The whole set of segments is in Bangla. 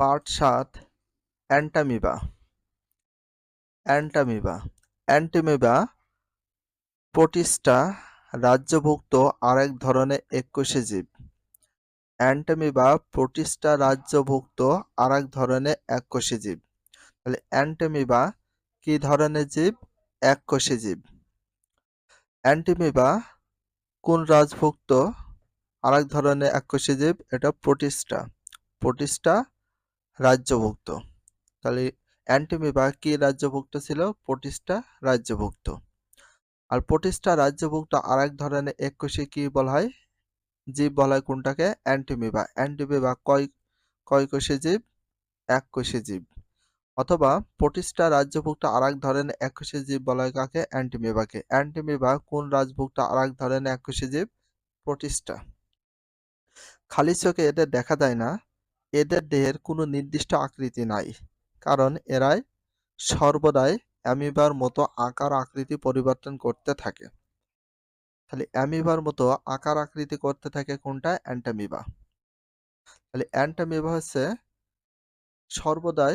পার্ট সাত, অ্যান্টামিবা। অ্যান্টামিবা। অ্যান্টিমিবা প্রোটিস্টা রাজ্যভুক্ত আরেক ধরনের এককোষী জীব। অ্যান্টামিবা প্রোটিস্টা রাজ্যভুক্ত আরেক ধরনের এককোষী জীব। তাহলে অ্যান্টামিবা কি ধরনের জীব? এককোষী জীব। অ্যান্টিমিবা কোন রাজভুক্ত? আরেক ধরনের এককোষী জীব, এটা প্রোটিস্টা প্রোটিস্টা রাজ্যভুক্ত। তাহলে অ্যান্টিমিবা কি রাজ্যভুক্ত ছিল? প্রোটিস্টা রাজ্যভুক্ত। আর প্রতিষ্ঠা রাজ্যভুক্ত আর এক ধরনের এককোষী কি বলা হয়? জীব বলা হয় কোনটাকে? অ্যান্টিমিবা অ্যান্টিমিবা কয় কয় কোষী জীব? এক কোষী জীব। অথবা প্রতিষ্ঠা রাজ্যভুক্ত আরেক ধরনের এককোষী জীব বলা হয় কাকে? অ্যান্টিমিবাকে অ্যান্টিমিবা কোন রাজভুক্ত আরেক ধরনের এককোষী জীব? প্রতিষ্ঠা খালি চোখে এদের দেখা যায় না। এদের দেহের কোনো নির্দিষ্ট আকৃতি নাই, কারণ এরাই সর্বদাই অ্যামিবার মতো আকার আকৃতি পরিবর্তন করতে থাকে। তাহলে অ্যামিবার মতো আকার আকৃতি করতে থাকে কোনটা? অ্যান্টামিবা। তাহলে অ্যান্টামিবা হচ্ছে সর্বদাই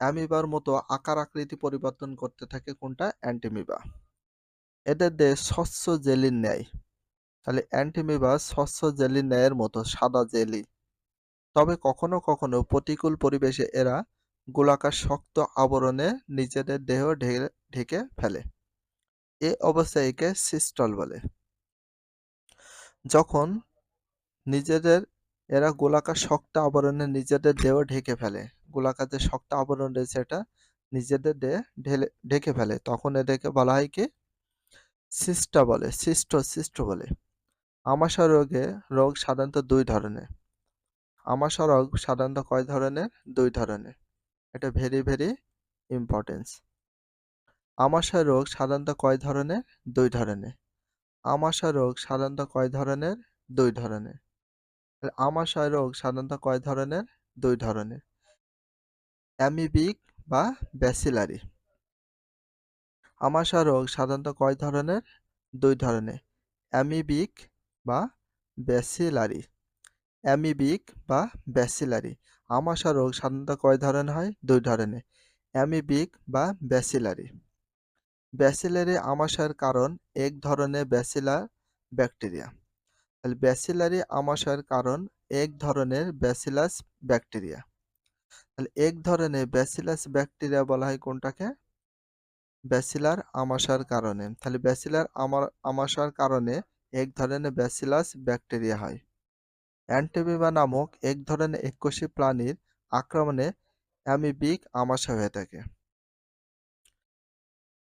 অ্যামিবার মতো আকার আকৃতি পরিবর্তন করতে থাকে কোনটা? অ্যান্টিমিবা। এদের দেহ স্বচ্ছ জেলির ন্যায়। তাহলে অ্যান্টিমিবা স্বচ্ছ জেলির ন্যায়ের মতো, সাদা জেলি। তবে কখনো কখনো প্রতিকূল পরিবেশে এরা গোলাকার শক্ত আবরণে নিজেদের দেহ ঢেকে ফেলে। এ অবস্থায় একে সিস্টল বলে। যখন নিজেদের, এরা গোলাকার শক্ত আবরণে নিজেদের দেহ ঢেকে ফেলে, গোলাকার যে শক্ত আবরণ রয়েছে এটা নিজেদের দেহ ঢেলে, ঢেকে ফেলে, তখন এদেরকে বলা হয় কি? সিস্টা বলে, সিস্ট সিস্ট বলে। আমাশা রোগে রোগ সাধারণত দুই ধরনের। আমাশা রোগ সাধারণত কয় ধরনের? দুই ধরনের। এটা ভেরি ভেরি ইম্পর্টেন্স আমাশা রোগ সাধারণত কয় ধরনের? দুই ধরনের। আমাশা রোগ সাধারণত কয় ধরনের? দুই ধরনের। আমাশয় রোগ সাধারণত কয় ধরনের? দুই ধরনের। অ্যামিবিক বা ব্যাসিলারি। আমাশা রোগ সাধারণত কয় ধরনের? দুই ধরনের। অ্যামিবিক বা ব্যাসিলারি। অ্যামিবিক বা ব্যাসিলারি। আমাশা রোগ সাধারণত কয় ধরনের হয়? দুই ধরনের, অ্যামিবিক বা ব্যাসিলারি। ব্যাসিলারি আমাশার কারণ এক ধরনের ব্যাসিলার ব্যাকটেরিয়া। তাহলে ব্যাসিলারি আমাশয়ের কারণ এক ধরনের ব্যাসিলাস ব্যাকটেরিয়া। তাহলে এক ধরনের ব্যাসিলাস ব্যাকটেরিয়া বলা হয় কোনটাকে? ব্যাসিলার আমাশার কারণে। তাহলে ব্যাসিলার আমার আমাশার কারণে এক ধরনের ব্যাসিলাস ব্যাকটেরিয়া হয়। অ্যান্টিবিমা নামক এক ধরনের এককোষী প্রাণীর আক্রমণে অ্যামিবিক আমাশা হয়ে থাকে।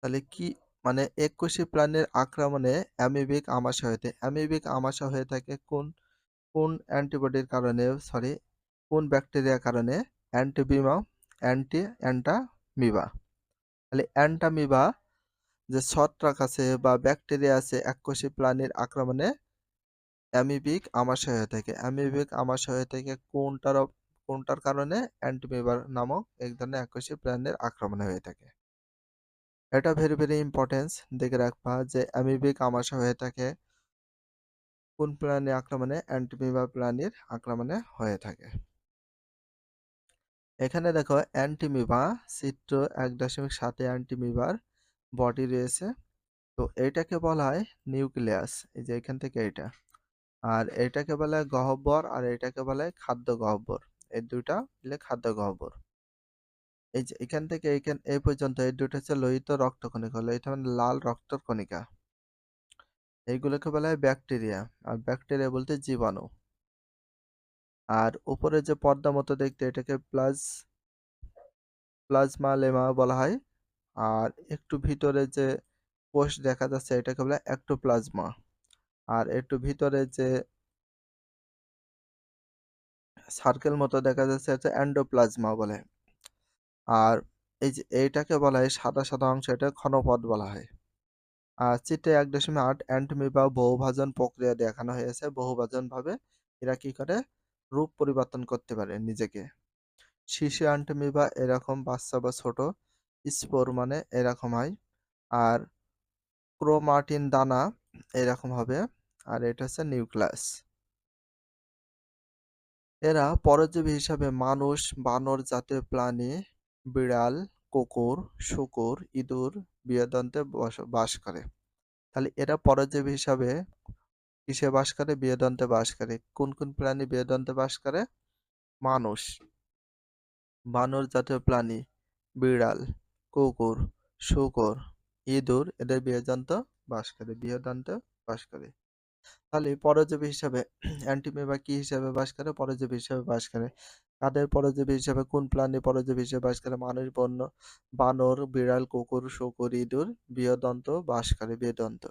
তাহলে কি মানে এককোষী প্রাণীর আক্রমণে অ্যামিবিক আমাশা হয়ে থাকে। অ্যামিবিক আমাশা হয়ে থাকে কোন কোন অ্যান্টিবডির কারণে সরি কোন ব্যাকটেরিয়ার কারণে? অ্যান্টিবিমা, অ্যান্টি অ্যান্টামিবা। তাহলে অ্যান্টামিবা যে ছত্রাক আছে বা ব্যাকটেরিয়া আছে এককোষী প্রাণীর আক্রমণে অ্যামিবিক আমাশয় হয়ে থাকে। অ্যামিবিক আমাশয় হয়ে থাকে কোনটার কোনটার কারণে অ্যান্টিমিবার নামক এক ধরনের এককোষী প্রাণীর আক্রমণে হয়ে থাকে? এটা ভেরি ভেরি ইম্পর্টেন্স দেখে রাখবা যে অ্যামিবিক আমাশা হয়ে থাকে কোন প্রাণী আক্রমণে অ্যান্টিমিবা প্রাণীর আক্রমণে হয়ে থাকে। এখানে দেখো অ্যান্টিমিবা চিত্র এক দশমিক সাতে অ্যান্টিমিবার বডি রয়েছে। তো এইটাকে বলা হয় নিউক্লিয়াস, এই যে এখান থেকে এটা। আর এটাকে বলে গহ্বর আর এটাকে বলে খাদ্য গহ্বর। এই দুইটা মিলে খাদ্য গহ্বর। এই যে এখান থেকে এইখান এই পর্যন্ত এই দুটো হচ্ছে লোহিত রক্তকণিকা লোহিত মানে লাল রক্তর কণিকা। এইগুলোকে বলা হয় ব্যাকটেরিয়া। আর ব্যাকটেরিয়া বলতে জীবাণু। আর উপরে যে পর্দা মতো দেখতে এটাকে প্লাজ, প্লাজমা লেমা বলা হয়। আর একটু ভিতরে যে কোষ দেখা যাচ্ছে এটাকে বলে প্লাজমা আর একটু ভিতরে যে সার্কেল মতো দেখা যাচ্ছে এটা অ্যান্ডোপ্লাজমা বলে। আর এই যে এইটাকে বলা হয় সাদা সাদা অংশ, এটা ক্ষণপদ বলা হয়। আর চিত্রে এক দশমিক আট অ্যান্টমিবা বহুভাজন প্রক্রিয়া দেখানো হয়েছে। বহুভাজন ভাবে এরা কি করে? রূপ পরিবর্তন করতে পারে নিজেকে। শিশু অ্যান্টমিবা এরকম বাচ্চা বা ছোট স্পোর মানে এরকম হয়। আর ক্রোমাটিন দানা এরকম হবে। আর এটা হচ্ছে নিউক্লাস এরা পরজীবী হিসাবে মানুষ, বানর জাতীয় প্রাণী, বিড়াল, কুকুর, শূকর, ইঁদুর, বৃহদন্তে বস করে। তাহলে এরা পরজীবী হিসাবে কিসে বাস করে? বৃহদন্তে বাস করে। কোন কোন প্রাণী বৃহদন্তে বাস করে? মানুষ, বানর জাতীয় প্রাণী, বিড়াল, কুকুর, শূকর, ইঁদুর এদের বৃহদন্ত বাস করে বৃহদন্তে বাস করে। তাহলে পরজীবী হিসাবে অ্যান্টিমিবা কি হিসাবে বাস করে? পরজীবী হিসাবে বাস করে। কাদের পরজীবী হিসাবে কোন প্রাণী পরজীবী হিসেবে বাস করে? মানুষ, বন্য বানর, বিড়াল, কুকুর, শূকর, ইঁদুর, বৃহদন্ত বাস করে বৃহদন্ত।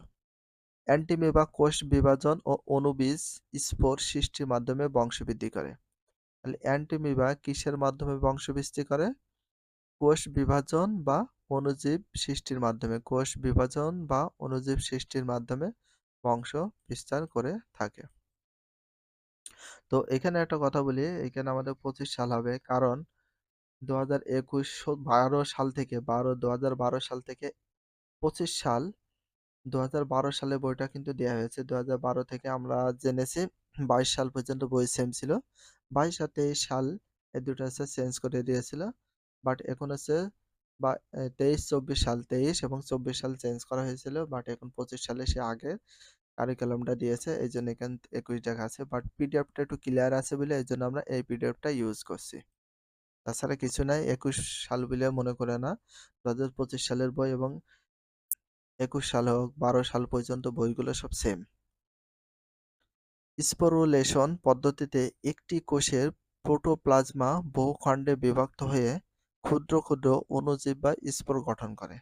অ্যান্টিমিবা কোষ বিভাজন ও অণুবীজ স্পোর সৃষ্টির মাধ্যমে বংশবৃদ্ধি করে। তাহলে অ্যান্টিমিবা কিসের মাধ্যমে বংশবৃদ্ধি করে? কোষ বিভাজন বা অনুজীব সৃষ্টির মাধ্যমে কোষ বিভাজন বা অনুজীব সৃষ্টির মাধ্যমে বংশ বিস্তার করে থাকে। তো এখানে একটা কথা বলি, এখানে আমাদের পঁচিশ সাল হবে। কারণ দু হাজার সাল থেকে বারো দু সাল থেকে পঁচিশ সাল দু হাজার বারো সালে বইটা কিন্তু দেওয়া হয়েছে। দু হাজার বারো থেকে আমরা জেনেছি বাইশ সাল পর্যন্ত বই সেম ছিল। বাইশ আর তেইশ সাল এই দুটো হচ্ছে চেঞ্জ করে দিয়েছিল। বাট এখন হচ্ছে বা তেইশ চব্বিশ সাল তেইশ এবং চব্বিশ সাল চেঞ্জ করা হয়েছিল। বাট এখন পঁচিশ সালে সে আগে কারিকুলামটা দিয়েছে, এই জন্য এখানে একুশ দেখা আছে। বাট পিডিএফটা একটু ক্লিয়ার আছে বলে এই জন্য আমরা এই পিডিএফটা ইউজ করছি। তাছাড়া কিছু নাই, একুশ সাল বলে মনে করে না। দু হাজার পঁচিশ সালের বই এবং একুশ সাল হোক, বারো সাল পর্যন্ত বইগুলো সব সেম স্পোরুলেশন পদ্ধতিতে একটি কোষের প্রোটোপ্লাজমা বহু খণ্ডে বিভক্ত হয়ে ক্ষুদ্র ক্ষুদ্র অণুজীব বা স্পোর গঠন করে।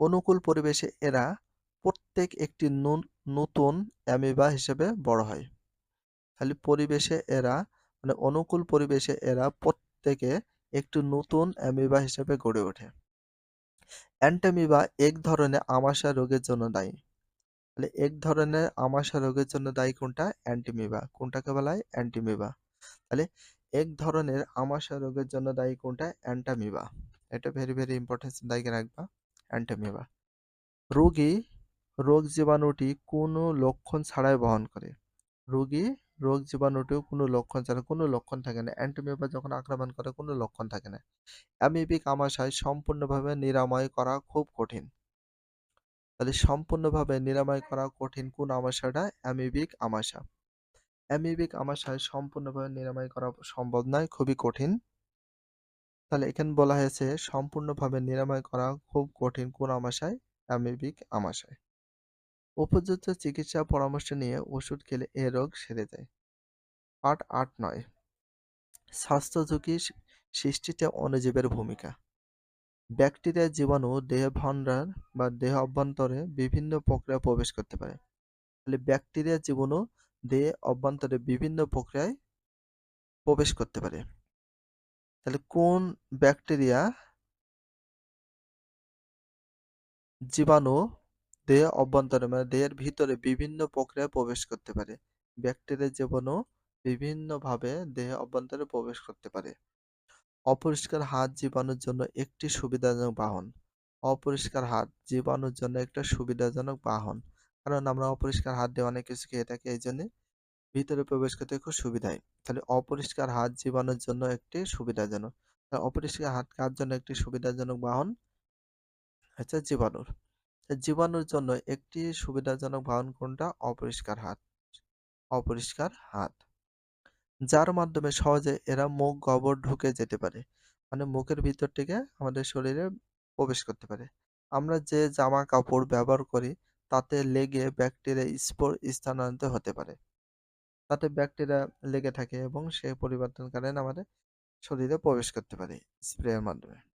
অনুকূল পরিবেশে এরা প্রত্যেক একটি নতুন অ্যামিবা হিসেবে বড় হয়। খালি পরিবেশে এরা মানে অনুকূল পরিবেশে এরা প্রত্যেকে একটি নতুন অ্যামিবা হিসেবে গড়ে ওঠে। অ্যান্টামিবা এক ধরনের আমাশা রোগের জন্য দায়ী। তাহলে এক ধরনের আমাশা রোগের জন্য দায়ী কোনটা? অ্যান্টিমিবা। কোনটাকে বলা হয়? অ্যান্টিমিবা। তাহলে এক ধরনের আমাশা রোগের জন্য দায়ী কোনটা? অ্যান্টামিবা। এটা ভেরি ভেরি ইম্পর্টেন্স দায়ী রাখবা। অ্যান্টামিবা। রোগী রোগ জীবাণুটি কোনো লক্ষণ ছাড়াই বহন করে। রোগী রোগ জীবাণুটিও কোনো লক্ষণ ছাড়া, কোনো লক্ষণ থাকে না। অ্যান্টিমিবা যখন আক্রমণ করে, কোনো লক্ষণ থাকে না। অ্যামিবিক আমাশায় সম্পূর্ণভাবে নিরাময় করা খুব কঠিন। তাহলে সম্পূর্ণভাবে নিরাময় করা কঠিন কোন আমাশাটা অ্যামিবিক আমাশা অ্যামিবিক আমাশায় সম্পূর্ণভাবে নিরাময় করা সম্ভব নয়, খুবই কঠিন। তাহলে এখানে বলা হয়েছে সম্পূর্ণভাবে নিরাময় করা খুব কঠিন কোন আমাশায়? অ্যামিবিক আমাশায়। উপযুক্ত চিকিৎসা পরামর্শ নিয়ে ওষুধ খেলে এ রোগ সেরে যায়। পার্ট আট নয়। স্বাস্থ্য ঝুঁকি সৃষ্টিতে অণুজীবের ভূমিকা। ব্যাকটেরিয়া, জীবাণু দেহ ভাণ্ডার বা দেহ অভ্যন্তরে বিভিন্ন প্রক্রিয়া প্রবেশ করতে পারে। তাহলে ব্যাকটেরিয়া, জীবাণু, দেহে অভ্যন্তরে বিভিন্ন প্রক্রিয়ায় প্রবেশ করতে পারে। তাহলে কোন ব্যাকটেরিয়া, জীবাণু দেহ অভ্যন্তরে মানে দেহের ভিতরে বিভিন্ন প্রক্রিয়ায় প্রবেশ করতে পারে। ব্যাকটেরিয়া জীবাণু বিভিন্নভাবে দেহে অভ্যন্তরে প্রবেশ করতে পারে। অপরিষ্কার হাত জীবাণুর জন্য একটি সুবিধাজনক বাহন। অপরিষ্কার হাত জীবাণুর জন্য একটা সুবিধাজনক বাহন। কারণ আমরা অপরিষ্কার হাত দিয়ে অনেক কিছু খেয়ে থাকি, এই জন্য ভিতরে প্রবেশ করতে খুব সুবিধায় তাহলে অপরিষ্কার হাত জীবাণুর জন্য একটি সুবিধাজনক। অপরিষ্কার হাত কার জন্য একটি সুবিধাজনক বাহন? হচ্ছে জীবাণুর। জীবাণুর জন্য একটি সুবিধাজনক বাহন কোনটা? অপরিষ্কার হাত। অপরিষ্কার হাত। যার মাধ্যমে সহজে এরা মুখ গবর ঢুকে যেতে পারে। মানে মুখের ভিতর থেকে আমাদের শরীরে প্রবেশ করতে পারে। আমরা যে জামা কাপড় ব্যবহার করি, তাতে লেগে ব্যাকটেরিয়া স্পোর স্থানান্তরিত হতে পারে। তাতে ব্যাকটেরিয়া লেগে থাকে এবং সে পরিবর্তন কারণে আমাদের শরীরে প্রবেশ করতে পারে স্প্রের মাধ্যমে।